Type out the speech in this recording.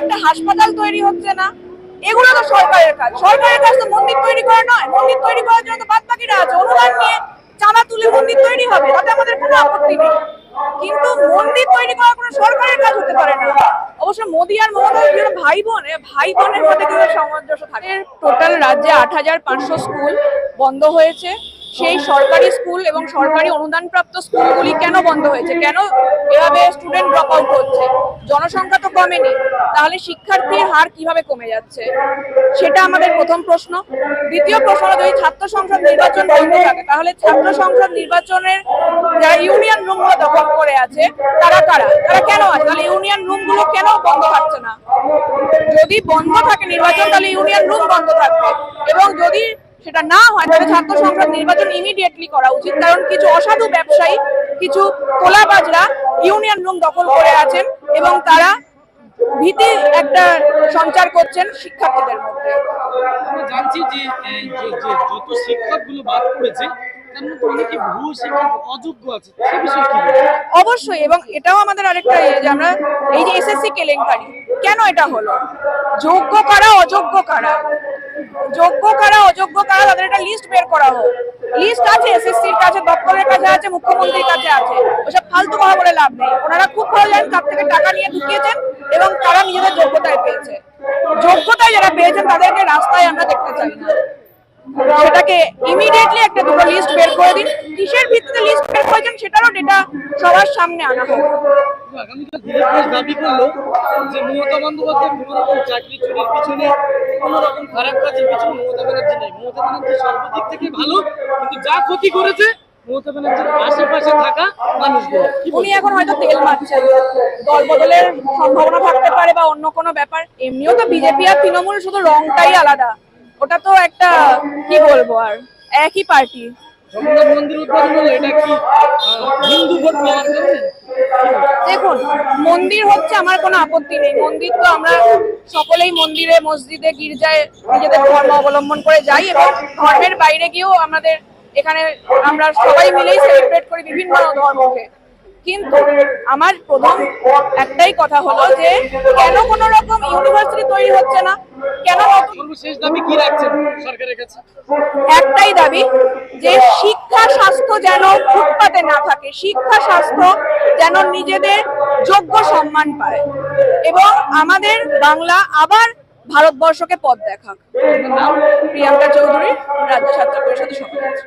একটা হাসপাতাল তৈরি হচ্ছে না, এগুলো তো সরকারের কাজ। সরকারের কাজ তো মন্দির তৈরি করা নয়। মন্দির তৈরি করার জন্য তো বাদ বাকিরা আছে। অনুদান নিয়ে চাঁদা তুলে মন্দির তৈরি হবে, তাতে আমাদের কোনো আপত্তি নেই। কিন্তু মন্দির তৈরি করা কোনো সরকারের কাজ হতে পারে না। অবশ্য মোদী আর মমতা ভাই বোন ভাই বোনের মধ্যে কিন্তু সামঞ্জস্য থাকে। টোটাল রাজ্যে আট হাজার পাঁচশো স্কুল বন্ধ হয়েছে। সেই সরকারি স্কুল এবং সরকারি অনুদানপ্রাপ্ত স্কুলগুলি কেন বন্ধ হয়েছে? কেন এভাবে স্টুডেন্ট ড্রপ আউট হচ্ছে? জনসংখ্যা তো কমেনি, তাহলে শিক্ষার্থীর হার কীভাবে কমে যাচ্ছে? সেটা আমাদের প্রথম প্রশ্ন। দ্বিতীয় প্রশ্ন যদি ছাত্র সংসদ নির্বাচন বন্ধ থাকে, তাহলে ছাত্র সংসদ নির্বাচনের যারা ইউনিয়ন রুমগুলো দখল করে আছে, তারা কারা? তারা কেন আছে? তাহলে ইউনিয়ন রুমগুলো কেন বন্ধ থাকছে না? যদি বন্ধ থাকে নির্বাচন, তাহলে ইউনিয়ন রুম বন্ধ থাকবে। এবং যদি সেটা না হয়, তাহলে ছাত্র সংসদ নির্বাচন ইমিডিয়েটলি করা উচিত। কারণ কিছু অসাধু ব্যবসায়ী, কিছু তোলাবাজরা ইউনিয়ন রুম দখল করে আছেন। এবং তারা ভীতি একটা সঞ্চার করছেন শিক্ষার্থীদের মধ্যে। জানছি যে এই যে যে যত শিক্ষকগুলো বাদ পড়েছে অবশ্যই এবং এটাও আমাদের আরেকটা যে আমরা এই যে এসএসসি কেলেঙ্কারি কেন এটা হলো? যোগ্য কারা অযোগ্য কারা? যোগ্য কারা, অযোগ্য কারা, তাদের একটা লিস্ট বের করা হোক। লিস্ট আছে এসএসসির কাছে, দপ্তরের কাছে আছে, মুখ্যমন্ত্রীর কাছে আছে। ওসব ফালতু কথা বলে লাভ নেই। ওনারা খুব ভালো জানেন, তার থেকে টাকা নিয়ে ঢুকিয়েছেন এবং তারা নিজেদের যোগ্যতায় পেয়েছে। যোগ্যতায় যারা পেয়েছেন, তাদেরকে রাস্তায় আমরা দেখতে চাই না। সেটাকে ইমিডিয়েটলি একটা দুটো লিস্ট বের করে দিন। কিসের ভিত্তিতে লিস্ট বের করেছেন, সেটারও ডেটা সবার সামনে আনা হোক। আগামীকাল দিলীপ ঘোষ দাবি করল যে মমতা বন্দ্যোপাধ্যায় কোনো রকম চাকরি চুরির পিছনে কোনো রকম খারাপ কাজের পিছনে মমতা ব্যানার্জি নেই। মমতা ব্যানার্জি সর্বদিক থেকে ভালো কিন্তু যা ক্ষতি করেছে মমতা ব্যানার্জির আশেপাশে থাকা মানুষগুলো। উনি এখন হয়তো তেল মারছেন। দল বদলের সম্ভাবনা থাকতে পারে বা অন্য কোনো ব্যাপার। এমনিও তো বিজেপি আর তৃণমূল শুধু রংটাই আলাদা। ওটা তো একটা কি বলব আর একই পার্টি। মন্দির উদ্বোধন হলো এটা কি হিন্দু ভোট পাওয়ার দেখুন মন্দির হচ্ছে আমার কোনো আপত্তি নেই। মন্দির তো আমরা সকলেই মন্দিরে মসজিদে গির্জায় নিজেদের ধর্ম অবলম্বন করে যাই এবং ধর্মের বাইরে গিয়েও আমাদের এখানে আমরা সবাই মিলেই সেলিব্রেট করি বিভিন্ন ধর্মকে। কিন্তু আমার প্রথম একটাই কথা হলো যে কেন কোনো রকম ইউনিভার্সিটি তৈরি হচ্ছে না? কেন সর্বশেষ দাবি কি রাখছেন সরকারের কাছে? একটাই দাবি যে শিক্ষা স্বাস্থ্য যেন ফুটপাতে না থাকে, শিক্ষা স্বাস্থ্য যেন নিজেদের যোগ্য সম্মান পায়। এবং আমাদের বাংলা আবার ভারতবর্ষকে পথ দেখাক। প্রিয়াঙ্কা চৌধুরী, রাজ্য ছাত্র পরিষদের সভাপতি।